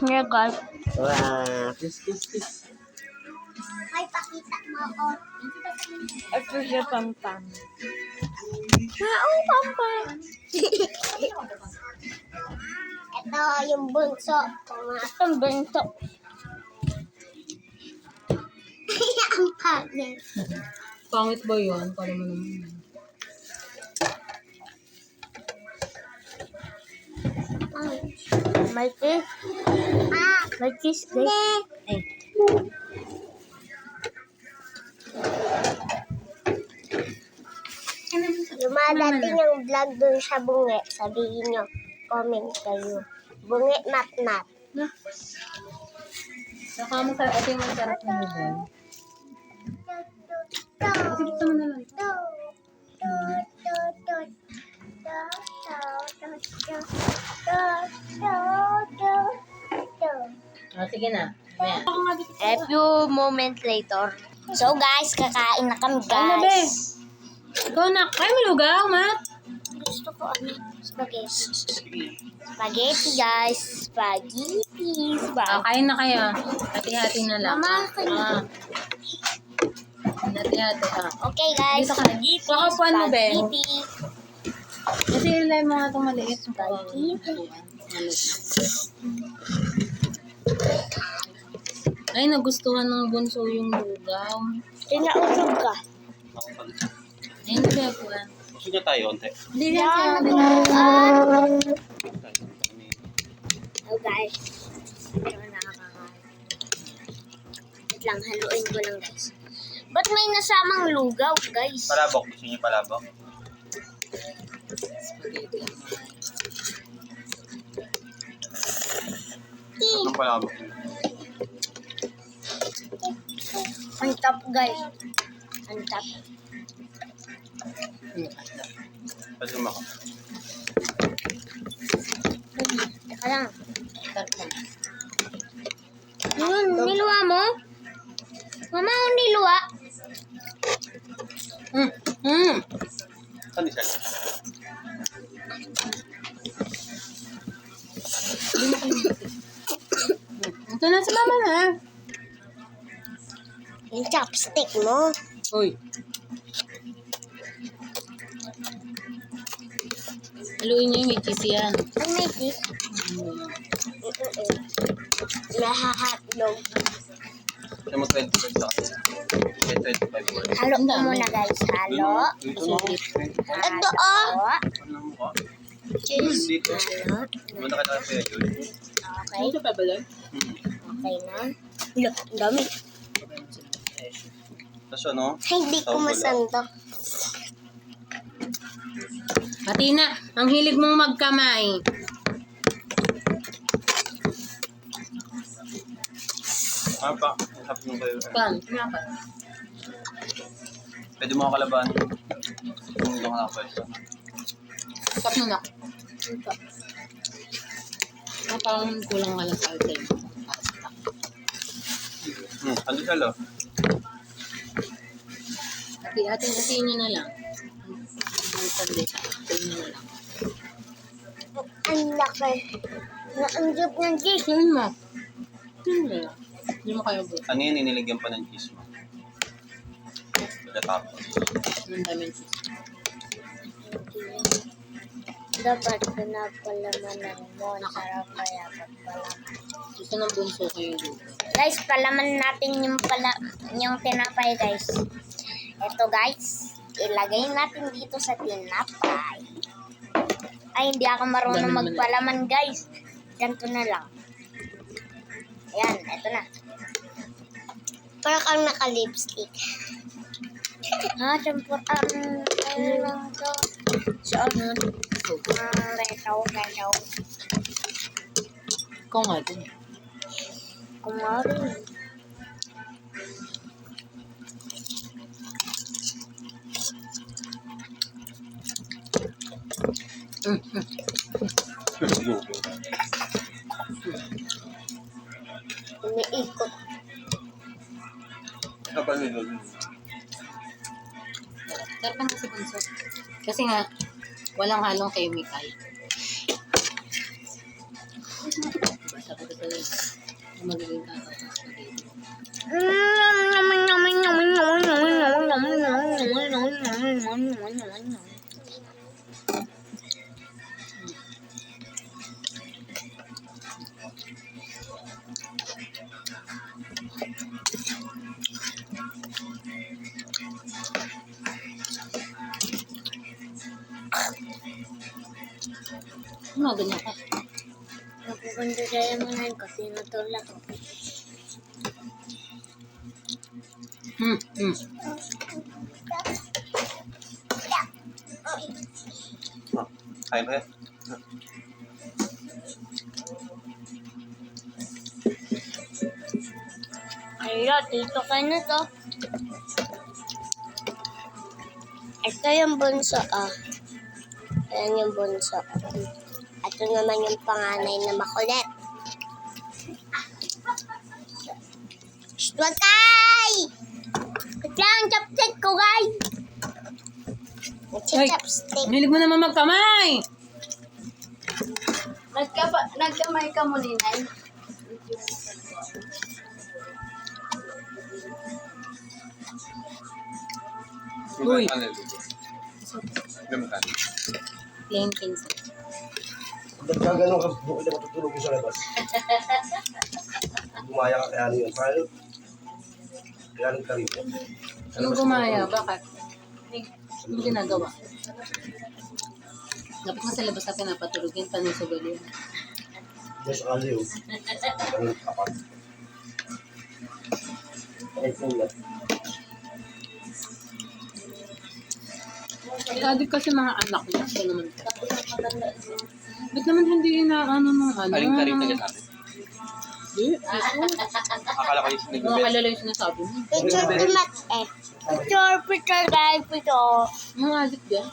Here, guys. Wow. Kiss, kiss, kiss. Ay, pakita mo ako. Ito siya pampam. Ah, oh, pampam. Ito yung bunso. Itong bento. Ang pangit. Pangit ba yun? Para mo naman. May kiss. Ah, May kiss, guys. Ay. Lumadating yung vlog dun sa bungi. Sabihin nyo, comment kayo. Bungi mat mat. Saka mo sa ito yung masarap na nila. Sige, mo na lang. Sige na. Ayan. A few moments later. So guys, kakain na kami Ano, be? guys. Ikaw na. Kaya may lugaw, Matt. Gusto ko ano? Spaghetti. Spaghetti guys. Spaghetti. Ah, Spaghetti. kain na kayo. Hati-hati na lang. Mama, kain. Ah. Hati-hati, ah. Okay guys. Dito ka. Baka upuan mo, be. Spaghetti. Kasi ilay mo nga itong maliit. Spaghetti. Ay, nagustuhan ng bunso yung lugaw. Tinausog ka. Ayun na ba upuan? Gusto niya tayo, onte. Hindi na siya. Oh guys. Nakakakain. Wait lang, haluin ko lang guys. Ba't may nasamang lugaw guys? Palabok. Gusto niya palabok? Palabok? Ang top guys. Ang top. Pwede lumako. Teka lang. Yun, niluwa mo? Mama, ang niluwa. Mm. Mm. Saan isa? Ito na sa mama na. Yung chopstick mo. Uy. Haluin niyo yung may cheese yan. Ang may tis. Nahahatlog. Siya mo 25 sa akin. May 25 word. Halo ko muna guys. Halo. Ito oh. Ano mo ka? Cheese. Dito. Halo. Muna ka pwede. Okay. Ito pa ba lang? Hmm. Okay na. Look, ang dami. Tapos ano? Hindi ko masando. Pati na, ang hilig mong magkamay. Ano pa? Sabi mo kayo. Pan. Pwede mo kalaban. Kung hindi ka nakapwesto. Tap mo na. Parang kulang ka lang sa atin. Hmm. Ano siya lo? Ati, atin, atin nyo na lang. Ang sabi, atin nyo na lang. Ang laki. Naanggap ng cheese. Tingin mo. Tingin mo lang. Hindi mo kayo buo. Ano yan? Iniligyan pa ng cheese mo. Pagkatapos. Ang daming cheese. Dapat pinapalamanan mo. Sarap kaya pagpalaman. Gusto ng bunso kayo dito. Guys, palaman natin yung pala yung tinapay, guys. Ito, guys. Ilagay natin dito sa tinapay. Ay, hindi ako marunong magpalaman, guys. Ganito na lang. Ayan, ito na. Parang kang naka-lipstick. ha, champur, um, ano lang to? Sa ano? Um, retaw, retaw. Ikaw nga din. Kumari. Mm, mm. Umiikot. Kapag nilo. Sarap na si bunso. Kasi nga, walang halong chemical. Ano, ganyan ka? Napupunta sa yamunan ko, tinutulak ko. Hmm, hmm. Ah, Kain ba yan? Ayun, dito ka na to. Ito yung bunso, ah. Ayan yung bunso. Ito naman yung panganay na makulit. Shh, wag kay! Wait lang, chopstick ko, guys! Ay, Chopstick. Hilig mo naman magkamay! Nagkapa, nagkamay ka mo, Ninay. Uy. Yun? Ano yung kanin? Plain pinsa. Ba't ka ka bukod na matutulog yung sa labas? Gumaya ka kaya ano yun. Paano? Kaya nang karin. Anong gumaya? Bakit? Anong ginagawa? Dapat nga sa labas na pinapatulog yun, panusugal yun. Diyan sa kali yun. Ang kapat. Ay, sulat. Adik kasi mga anak niya, ba naman? Ba't naman hindi na ano nung ano? Aling karin na sabi. Di, Akala ko yung Mga sinigubit. kalala yung sinasabi mo. Picture ko mat eh. Picture, picture, guys, picture. Mga adik yan.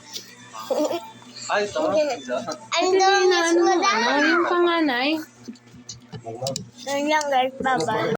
Ay, ito. Hindi dami na ano, ano, yung panganay. Yun lang, guys. Bye-bye.